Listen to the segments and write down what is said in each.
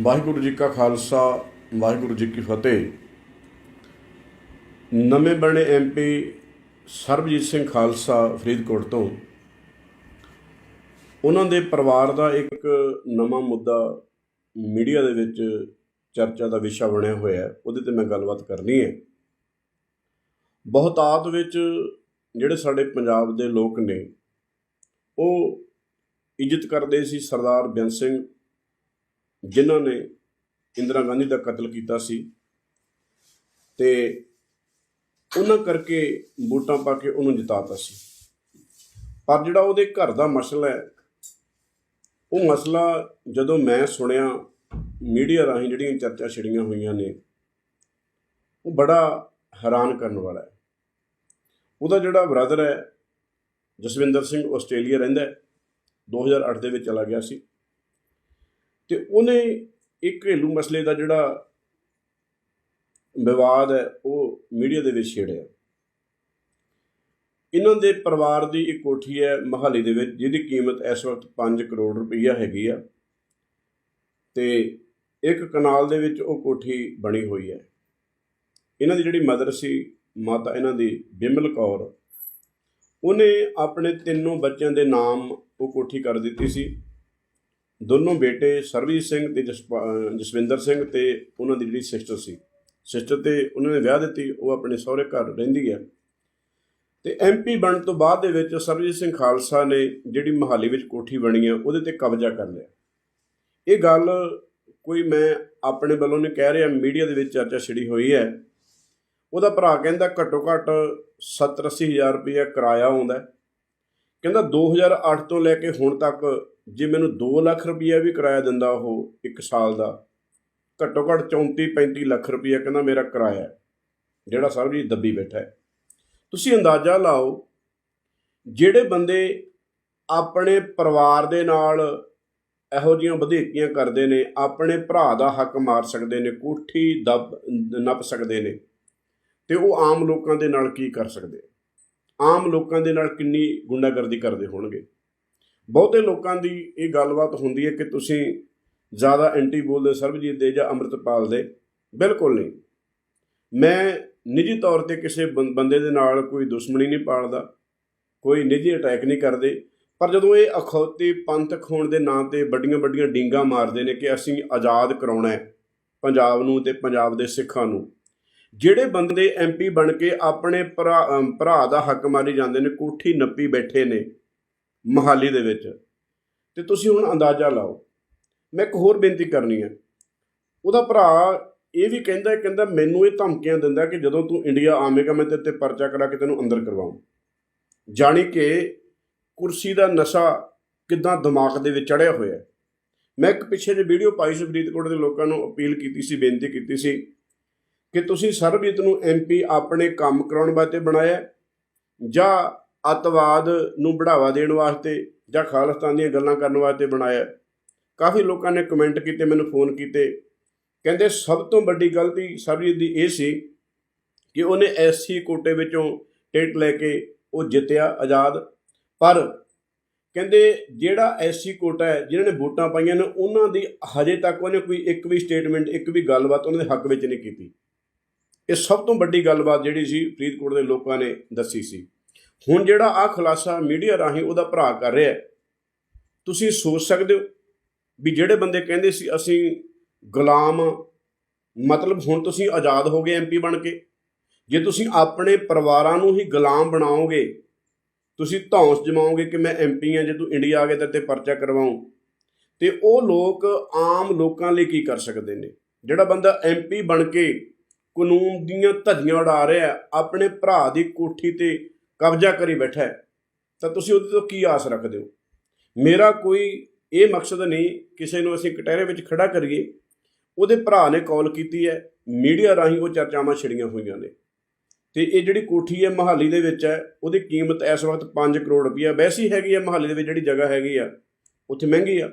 ਵਾਹਿਗੁਰੂ ਜੀ ਕਾ ਖਾਲਸਾ, ਵਾਹਿਗੁਰੂ ਜੀ ਕੀ ਫਤਿਹ। ਨਵੇਂ ਬਣੇ ਐਮਪੀ ਸਰਬਜੀਤ ਸਿੰਘ ਖਾਲਸਾ ਫਰੀਦਕੋਟ ਤੋਂ। ਉਹਨਾਂ ਦੇ ਪਰਿਵਾਰ ਦਾ ਇੱਕ ਨਵਾਂ ਮੁੱਦਾ ਮੀਡੀਆ ਦੇ ਵਿੱਚ ਚਰਚਾ ਦਾ ਵਿਸ਼ਾ ਬਣਿਆ ਹੋਇਆ ਹੈ। ਉਹਦੇ ਤੇ ਮੈਂ ਗੱਲਬਾਤ ਕਰਨੀ ਹੈ। ਬਹੁਤਾਤ ਵਿੱਚ ਜਿਹੜੇ ਸਾਡੇ ਪੰਜਾਬ ਦੇ ਲੋਕ ਨੇ, ਉਹ ਇੱਜ਼ਤ ਕਰਦੇ ਸੀ ਸਰਦਾਰ ਬੇਅੰਤ ਸਿੰਘ ਜਿਨ੍ਹਾਂ ਨੇ ਇੰਦਰਾ ਗਾਂਧੀ ਦਾ ਕਤਲ ਕੀਤਾ ਸੀ ਤੇ ਉਹਨਾਂ ਕਰਕੇ ਵੋਟਾਂ ਪਾ ਕੇ ਉਹਨੂੰ ਜਿਤਾਤਾ ਸੀ। ਪਰ ਜਿਹੜਾ ਉਹਦੇ ਘਰ ਦਾ ਮਸਲਾ ਹੈ, ਉਹ ਮਸਲਾ ਜਦੋਂ ਮੈਂ ਸੁਣਿਆ, ਮੀਡੀਆ ਰਾਹੀਂ ਜਿਹੜੀਆਂ ਚਰਚਾ ਛਿੜੀਆਂ ਹੋਈਆਂ ਨੇ, ਉਹ ਬੜਾ ਹੈਰਾਨ ਕਰਨ ਵਾਲਾ ਹੈ। ਉਹਦਾ ਜਿਹੜਾ ਬ੍ਰਦਰ ਹੈ, ਜਸਵਿੰਦਰ ਸਿੰਘ ਆਸਟ੍ਰੇਲੀਆ ਰਹਿੰਦਾ ਹੈ 2008 ਦੇ ਵਿੱਚ ਚਲਾ ਗਿਆ ਸੀ। ਤੇ ਉਹਨੇ ਇੱਕ ਘਰੇਲੂ ਮਸਲੇ ਦਾ ਜਿਹੜਾ ਵਿਵਾਦ ਹੈ, ਉਹ ਮੀਡੀਆ ਦੇ ਵਿੱਚ ਛੇੜਿਆ। ਇਹਨਾਂ ਦੇ ਪਰਿਵਾਰ ਦੀ ਇੱਕ ਕੋਠੀ ਹੈ ਮਹਾਲੀ ਦੇ ਵਿੱਚ, ਜਿਹਦੀ ਕੀਮਤ ਇਸ ਵਕਤ 5 ਕਰੋੜ ਰੁਪਈਆ ਹੈਗੀ ਆ ਤੇ ਇੱਕ ਕਨਾਲ ਦੇ ਵਿੱਚ ਉਹ ਕੋਠੀ ਬਣੀ ਹੋਈ ਹੈ। ਇਹਨਾਂ ਦੀ ਜਿਹੜੀ ਮਦਰ ਸੀ ਮਾਤਾ, ਇਹਨਾਂ ਦੀ ਬਿਮਲ ਕੌਰ, ਉਹਨੇ ਆਪਣੇ ਤਿੰਨੋਂ ਬੱਚਿਆਂ ਦੇ ਨਾਮ ਉਹ ਕੋਠੀ ਕਰ ਦਿੱਤੀ ਸੀ। ਦੋਨੋਂ ਬੇਟੇ ਸਰਬਜੀਤ ਸਿੰਘ ਤੇ ਜਸਪਾ- ਜਸਵਿੰਦਰ ਸਿੰਘ ਤੇ ਉਹਨਾਂ ਦੀ ਜਿਹੜੀ ਸਿਸਟਰ ਸੀ। ਸਿਸਟਰ ਤੇ ਉਹਨਾਂ ਨੇ ਵਿਆਹ ਦਿੱਤੀ, ਉਹ ਆਪਣੇ ਸਹੁਰੇ ਘਰ ਰਹਿੰਦੀ ਹੈ। ਤੇ ਐਮਪੀ ਬਣਨ ਤੋਂ ਬਾਅਦ ਦੇ ਵਿੱਚ ਸਰਬਜੀਤ ਸਿੰਘ ਖਾਲਸਾ ਨੇ ਜਿਹੜੀ ਮਹਾਲੀ ਵਿੱਚ ਕੋਠੀ ਬਣੀ ਹੈ, ਉਹਦੇ ਤੇ ਕਬਜ਼ਾ ਕਰ ਲਿਆ। ਇਹ ਗੱਲ ਕੋਈ ਮੈਂ ਆਪਣੇ ਵੱਲੋਂ ਨਹੀਂ ਕਹਿ ਰਿਹਾ, ਮੀਡੀਆ ਦੇ ਵਿੱਚ ਚਰਚਾ ਛਿੜੀ ਹੋਈ ਹੈ। ਉਹਦਾ ਭਰਾ ਕਹਿੰਦਾ ਘੱਟੋ ਘੱਟ 70 ਹਜ਼ਾਰ ਰੁਪਏ ਕਿਰਾਇਆ ਆਉਂਦਾ ਕਹਿੰਦਾ 2008 ਤੋਂ ਲੈ ਕੇ ਹੁਣ ਤੱਕ ਜੇ ਮੈਨੂੰ 2 ਲੱਖ ਰੁਪਈਆ ਵੀ ਕਿਰਾਇਆ ਦਿੰਦਾ ਉਹ ਇੱਕ ਸਾਲ ਦਾ ਘੱਟੋ ਘੱਟ 34 35 ਲੱਖ ਰੁਪਈਆ ਕਹਿੰਦਾ ਮੇਰਾ ਕਿਰਾਇਆ ਹੈ, ਜਿਹੜਾ ਸਰਬਜੀਤ ਦੱਬੀ ਬੈਠਾ ਹੈ। ਤੁਸੀਂ ਅੰਦਾਜ਼ਾ ਲਾਓ ਜਿਹੜੇ ਬੰਦੇ ਆਪਣੇ ਪਰਿਵਾਰ ਦੇ ਨਾਲ ਇਹੋ ਜਿਹੀਆਂ ਵਧੇਕੀਆਂ ਕਰਦੇ ਨੇ ਆਪਣੇ ਭਰਾ ਦਾ ਹੱਕ ਮਾਰ ਸਕਦੇ ਨੇ ਕੋਠੀ ਦੱਬ ਨੱਪ ਸਕਦੇ ਨੇ ਤੇ ਉਹ ਆਮ ਲੋਕਾਂ ਦੇ ਨਾਲ ਕੀ ਕਰ ਸਕਦੇ? ਆਮ ਲੋਕਾਂ ਦੇ ਨਾਲ ਕਿੰਨੀ ਗੁੰਡਾਗਰਦੀ ਕਰਦੇ ਹੋਣਗੇ? ਬਹੁਤੇ ਲੋਕਾਂ ਦੀ ਇਹ ਗੱਲਬਾਤ ਹੁੰਦੀ ਹੈ ਕਿ ਤੁਸੀਂ ਜ਼ਿਆਦਾ ਐਂਟੀ ਬੋਲਦੇ, ਸਰਬਜੀਤ ਦੇ ਜਾਂ ਅੰਮ੍ਰਿਤਪਾਲ ਦੇ? ਬਿਲਕੁਲ ਨਹੀਂ। ਮੈਂ ਨਿੱਜੀ ਤੌਰ ਤੇ ਕਿਸੇ ਬੰ- ਬੰਦੇ ਦੇ ਨਾਲ ਕੋਈ ਦੁਸ਼ਮਣੀ ਨਹੀਂ ਪਾਲਦਾ, ਕੋਈ ਨਿੱਜੀ ਅਟੈਕ ਨਹੀਂ ਕਰਦੇ, ਪਰ ਜਦੋਂ ਇਹ ਅਖੌਤੀ ਪੰਥਕ ਹੋਣ ਦੇ ਨਾਂ ਤੇ ਵੱਡੀਆਂ ਵੱਡੀਆਂ ਡਿੰਗਾ ਮਾਰਦੇ ਨੇ ਕਿ ਅਸੀਂ ਆਜ਼ਾਦ ਕਰਾਉਣਾ ਹੈ, ਪੰਜਾਬ ਨੂੰ ਤੇ ਪੰਜਾਬ ਦੇ ਸਿੱਖਾਂ ਨੂੰ ਜਿਹੜੇ ਬੰਦੇ ਐਮਪੀ ਬਣ ਕੇ ਆਪਣੇ ਭਰਾ ਭਰਾ ਦਾ ਹੱਕ ਮਾਰੀ ਜਾਂਦੇ ਨੇ, ਕੋਠੀ ਨੱਪੀ ਬੈਠੇ ਨੇ ਮਹਾਲੀ ਦੇ ਵਿੱਚ। ਤੇ ਤੁਸੀਂ ਹੁਣ ਅੰਦਾਜ਼ਾ ਲਾਓ। ਮੈਂ ਇੱਕ ਹੋਰ ਬੇਨਤੀ ਕਰਨੀ ਹੈ। ਉਹਦਾ ਭਰਾ ਇਹ ਵੀ ਕਹਿੰਦਾ ਕਹਿੰਦਾ ਮੈਨੂੰ ਇਹ ਧਮਕੀਆਂ ਦਿੰਦਾ ਕਿ ਜਦੋਂ ਤੂੰ ਇੰਡੀਆ ਆਵੇਂਗਾ, ਮੈਂ ਤੇਰੇ ਤੇ ਪਰਚਾ ਕਰਾ ਕੇ ਤੈਨੂੰ ਅੰਦਰ ਕਰਵਾਉਂ। ਜਾਣੀ ਕਿ ਕੁਰਸੀ ਦਾ ਨਸ਼ਾ ਕਿਦਾਂ ਦਿਮਾਗ ਦੇ ਵਿੱਚ ਚੜਿਆ ਹੋਇਆ ਮੈਂ ਇੱਕ ਪਿੱਛੇ ਜੇ ਵੀਡੀਓ ਪਾਈ ਸੀ, ਫਰੀਦਕੋਟ ਦੇ ਲੋਕਾਂ ਨੂੰ ਅਪੀਲ ਕੀਤੀ ਸੀ, ਬੇਨਤੀ ਕੀਤੀ ਸੀ ਕਿ ਤੁਸੀਂ ਸਰਬਜੀਤ ਨੂੰ ਐਮਪੀ ਆਪਣੇ ਕੰਮ ਕਰਾਉਣ ਵਾਸਤੇ ਬਣਾਇਆ ਜਾਂ ਅੱਤਵਾਦ ਨੂੰ ਬੜਾਵਾ ਦੇਣ ਵਾਸਤੇ ਜਾਂ ਖਾਲਿਸਤਾਨ ਦੀਆਂ ਗੱਲਾਂ ਕਰਨ ਵਾਸਤੇ ਬਣਾਇਆ ਕਾਫੀ ਲੋਕਾਂ ਨੇ ਕਮੈਂਟ ਕੀਤੇ, ਮੈਨੂੰ ਫੋਨ ਕੀਤੇ। ਕਹਿੰਦੇ, ਸਭ ਤੋਂ ਵੱਡੀ ਗਲਤੀ ਸਰਬਜੀਤ ਦੀ ਇਹ ਸੀ ਕਿ ਉਹਨੇ ਐਸਸੀ ਕੋਟੇ ਵਿੱਚੋਂ ਟਿਕਟ ਲੈ ਕੇ ਉਹ ਜਿੱਤਿਆ ਆਜ਼ਾਦ। ਪਰ ਕਹਿੰਦੇ, ਜਿਹੜਾ ਐਸਸੀ ਕੋਟਾ ਹੈ ਜਿਨ੍ਹਾਂ ਨੇ ਵੋਟਾਂ ਪਾਈਆਂ ਨੇ, ਉਹਨਾਂ ਦੀ ਹਜੇ ਤੱਕ ਉਹਨੇ ਕੋਈ ਇੱਕ ਵੀ ਸਟੇਟਮੈਂਟ ਇੱਕ ਵੀ ਗੱਲਬਾਤ ਉਹਨਾਂ ਦੇ ਹੱਕ ਵਿੱਚ ਨਹੀਂ ਕੀਤੀ। ਇਹ ਸਭ ਤੋਂ ਵੱਡੀ ਗੱਲਬਾਤ ਜਿਹੜੀ ਸੀ ਫਰੀਦਕੋਟ ਦੇ ਲੋਕਾਂ ਨੇ ਦੱਸੀ ਸੀ। ਹੁਣ ਜਿਹੜਾ ਆ ਖੁਲਾਸਾ ਮੀਡੀਆ ਰਾਹੀਂ ਉਹਦਾ ਭਰਾ ਕਰ ਰਿਹਾ ਤੁਸੀਂ ਸੋਚ ਸਕਦੇ ਹੋ ਵੀ ਜਿਹੜੇ ਬੰਦੇ ਕਹਿੰਦੇ ਸੀ ਅਸੀਂ ਗੁਲਾਮ ਮਤਲਬ ਹੁਣ ਤੁਸੀਂ ਆਜ਼ਾਦ ਹੋ ਗਏ ਐਮਪੀ ਬਣ ਕੇ। ਜੇ ਤੁਸੀਂ ਆਪਣੇ ਪਰਿਵਾਰਾਂ ਨੂੰ ਹੀ ਗੁਲਾਮ ਬਣਾਓਗੇ, ਤੁਸੀਂ ਧੌਂਸ ਜਮਾਓਗੇ ਕਿ ਮੈਂ ਐਮਪੀ ਹਾਂ, ਜੇ ਤੂੰ ਇੰਡੀਆ ਆ ਗਿਆ ਤੇਰੇ ਤੇ ਪਰਚਾ ਕਰਵਾਉਂ। ਤੇ ਉਹ ਲੋਕ ਆਮ ਲੋਕਾਂ ਲਈ ਕੀ ਕਰ ਸਕਦੇ ਨੇ? ਜਿਹੜਾ ਬੰਦਾ ਐਮਪੀ ਬਣ ਕੇ ਕਾਨੂੰਨ ਦੀਆਂ ਧੱਜੀਆਂ ਉਡਾ ਰਿਹਾ ਆਪਣੇ ਭਰਾ ਦੀ ਕੋਠੀ ਤੇ ਕਬਜ਼ਾ ਕਰੀ ਬੈਠਾ ਹੈ, ਤਾਂ ਤੁਸੀਂ ਉਹਦੇ ਤੋਂ ਕੀ ਆਸ ਰੱਖਦੇ ਹੋ? ਮੇਰਾ ਕੋਈ ਇਹ ਮਕਸਦ ਨਹੀਂ ਕਿਸੇ ਨੂੰ ਅਸੀਂ ਕਟਹਿਰੇ ਵਿੱਚ ਖੜਾ ਕਰੀਏ। ਉਹਦੇ ਭਰਾ ਨੇ ਕਾਲ ਕੀਤੀ ਹੈ ਮੀਡੀਆ ਰਾਹੀਂ ਉਹ ਚਰਚਾਵਾਂ ਛਿੜੀਆਂ ਹੋਈਆਂ ਨੇ। ਤੇ ਇਹ ਜਿਹੜੀ ਕੋਠੀ ਹੈ ਮਹਾਲੀ ਦੇ ਵਿੱਚ ਹੈ ਉਹਦੀ ਕੀਮਤ ਇਸ ਵਕਤ 5 ਕਰੋੜ ਰੁਪਈਆ ਵੈਸੀ ਹੈਗੀ ਹੈ ਮਹਾਲੀ ਦੇ ਵਿੱਚ ਜਿਹੜੀ ਜਗ੍ਹਾ ਹੈਗੀ ਆ ਉੱਥੇ ਮਹਿੰਗੀ ਆ।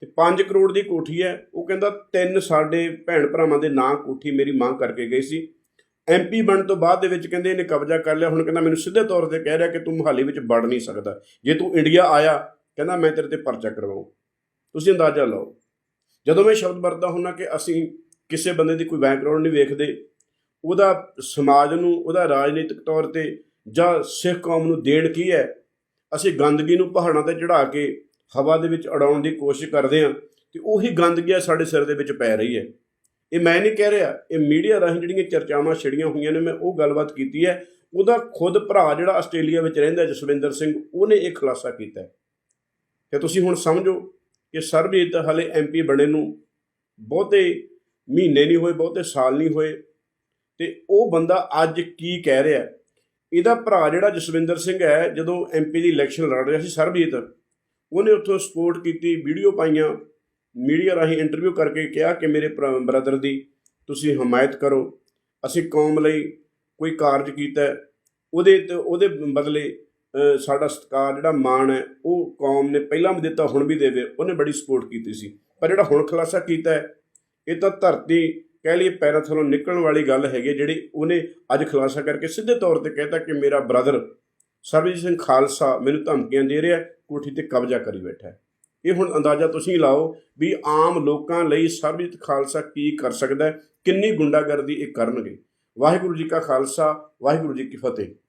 ਤੇ 5 ਕਰੋੜ ਦੀ ਕੋਠੀ ਹੈ। ਉਹ ਕਹਿੰਦਾ ਤਿੰਨ ਸਾਡੇ ਭੈਣ ਭਰਾਵਾਂ ਦੇ ਨਾਂ ਕੋਠੀ ਮੇਰੀ ਮਾਂ ਕਰਕੇ ਗਈ ਸੀ। ਐਮਪੀ ਬਣਨ ਤੋਂ ਬਾਅਦ ਦੇ ਵਿੱਚ ਕਹਿੰਦੇ ਇਹਨੇ ਕਬਜ਼ਾ ਕਰ ਲਿਆ। ਹੁਣ ਕਹਿੰਦਾ ਮੈਨੂੰ ਸਿੱਧੇ ਤੌਰ ਤੇ ਕਹਿ ਰਿਹਾ ਕਿ ਤੂੰ ਮਹਾਲੀ ਵਿੱਚ ਵੜ ਨਹੀਂ ਸਕਦਾ। ਜੇ ਤੂੰ ਇੰਡੀਆ ਆਇਆ, ਕਹਿੰਦਾ ਮੈਂ ਤੇਰੇ ਤੇ ਪਰਚਾ ਕਰਵਾਉਂ। ਤੁਸੀਂ ਅੰਦਾਜ਼ਾ ਲਾਓ। ਜਦੋਂ ਮੈਂ ਸ਼ਬਦ ਵਰਤਦਾ ਹੁੰਦਾ ਕਿ ਅਸੀਂ ਕਿਸੇ ਬੰਦੇ ਦੀ ਕੋਈ ਬੈਕਗ੍ਰਾਉਂਡ ਨਹੀਂ ਵੇਖਦੇ, ਉਹਦਾ ਸਮਾਜ ਨੂੰ, ਉਹਦਾ ਰਾਜਨੀਤਿਕ ਤੌਰ ਤੇ ਜਾਂ ਸਿੱਖ ਕੌਮ ਨੂੰ ਦੇਣ ਕੀ ਹੈ? ਅਸੀਂ ਗੰਦਗੀ ਨੂੰ ਪਹਾੜਾਂ ਤੇ ਚੜਾ ਕੇ ਹਵਾ ਦੇ ਵਿੱਚ ਉਡਾਉਣ ਦੀ ਕੋਸ਼ਿਸ਼ ਕਰਦੇ ਹਾਂ ਤੇ ਉਹੀ ਗੰਦਗੀ ਸਾਡੇ ਸਿਰ ਦੇ ਵਿੱਚ ਪੈ ਰਹੀ ਹੈ। ਇਹ ਮੈਂ ਨਹੀਂ ਕਹਿ ਰਿਹਾ, ਇਹ ਮੀਡੀਆ ਰਾਹੀਂ ਜਿਹੜੀਆਂ ਚਰਚਾਵਾਂ ਛਿੜੀਆਂ ਹੋਈਆਂ ਨੇ, ਮੈਂ ਉਹ ਗੱਲਬਾਤ ਕੀਤੀ ਹੈ। ਉਹਦਾ ਖੁਦ ਭਰਾ ਜਿਹੜਾ ਆਸਟ੍ਰੇਲੀਆ ਵਿੱਚ ਰਹਿੰਦਾ ਜਸਵਿੰਦਰ ਸਿੰਘ, ਉਹਨੇ ਇਹ ਖੁਲਾਸਾ ਕੀਤਾ ਹੈ। ਤੇ ਤੁਸੀਂ ਹੁਣ ਸਮਝੋ ਕਿ ਸਰਬਜੀਤ ਹਲੇ ਐਮਪੀ ਬਣੇ ਨੂੰ ਬਹੁਤੇ ਮਹੀਨੇ ਨਹੀਂ ਹੋਏ, ਬਹੁਤੇ ਸਾਲ ਨਹੀਂ ਹੋਏ। ਤੇ ਉਹ ਬੰਦਾ ਅੱਜ ਕੀ ਕਹਿ ਰਿਹਾ? ਇਹਦਾ ਭਰਾ ਜਿਹੜਾ ਜਸਵਿੰਦਰ ਸਿੰਘ ਹੈ, ਜਦੋਂ ਐਮਪੀ ਦੀ ਇਲੈਕਸ਼ਨ ਲੜ ਰਿਹਾ ਸੀ ਸਰਬਜੀਤ ਉਹਨੇ ਉੱਥੋਂ ਸਪੋਰਟ ਕੀਤੀ ਵੀਡੀਓ ਪਾਈਆਂ ਮੀਡੀਆ ਰਾਹੀਂ ਇੰਟਰਵਿਊ ਕਰਕੇ ਕਿਹਾ ਕਿ ਮੇਰੇ ਬ੍ਰਦਰ ਦੀ ਤੁਸੀਂ ਹਮਾਇਤ ਕਰੋ ਅਸੀਂ ਕੌਮ ਲਈ ਕੋਈ ਕਾਰਜ ਕੀਤਾ ਉਹਦੇ ਤੇ ਉਹਦੇ ਬਦਲੇ ਸਾਡਾ ਸਤਿਕਾਰ ਜਿਹੜਾ ਮਾਣ ਹੈ ਉਹ ਕੌਮ ਨੇ ਪਹਿਲਾਂ ਵੀ ਦਿੱਤਾ ਹੁਣ ਵੀ ਦੇਵੇ ਉਹਨੇ ਬੜੀ ਸਪੋਰਟ ਕੀਤੀ ਸੀ। ਪਰ ਜਿਹੜਾ ਹੁਣ ਖੁਲਾਸਾ ਕੀਤਾ ਇਹ ਤਾਂ ਧਰਤੀ ਕਹਿ ਲਈਏ ਪੈਰਾਂ ਥੱਲੋਂ ਨਿਕਲਣ ਵਾਲੀ ਗੱਲ ਹੈਗੀ ਹੈ, ਜਿਹੜੀ ਉਹਨੇ ਅੱਜ ਖੁਲਾਸਾ ਕਰਕੇ ਸਿੱਧੇ ਤੌਰ ਤੇ ਕਹਿਤਾ ਕਿ ਮੇਰਾ ਬ੍ਰਦਰ ਸਰਬਜੀਤ ਸਿੰਘ ਖਾਲਸਾ ਮੈਨੂੰ ਧਮਕੀਆਂ ਦੇ ਰਿਹਾ ਕੋਠੀ ਤੇ ਕਬਜ਼ਾ ਕਰੀ ਬੈਠਾ ਹੈ। ਇਹ ਹੁਣ ਅੰਦਾਜ਼ਾ ਤੁਸੀਂ ਲਾਓ ਵੀ ਆਮ ਲੋਕਾਂ ਲਈ ਸਰਬਜੀਤ ਖਾਲਸਾ ਕੀ ਕਰ ਸਕਦਾ ਕਿੰਨੀ ਗੁੰਡਾਗਰਦੀ ਇਹ ਕਰਨਗੇ। ਵਾਹਿਗੁਰੂ ਜੀ ਕਾ ਖਾਲਸਾ, ਵਾਹਿਗੁਰੂ ਜੀ ਕੀ ਫਤਿਹ।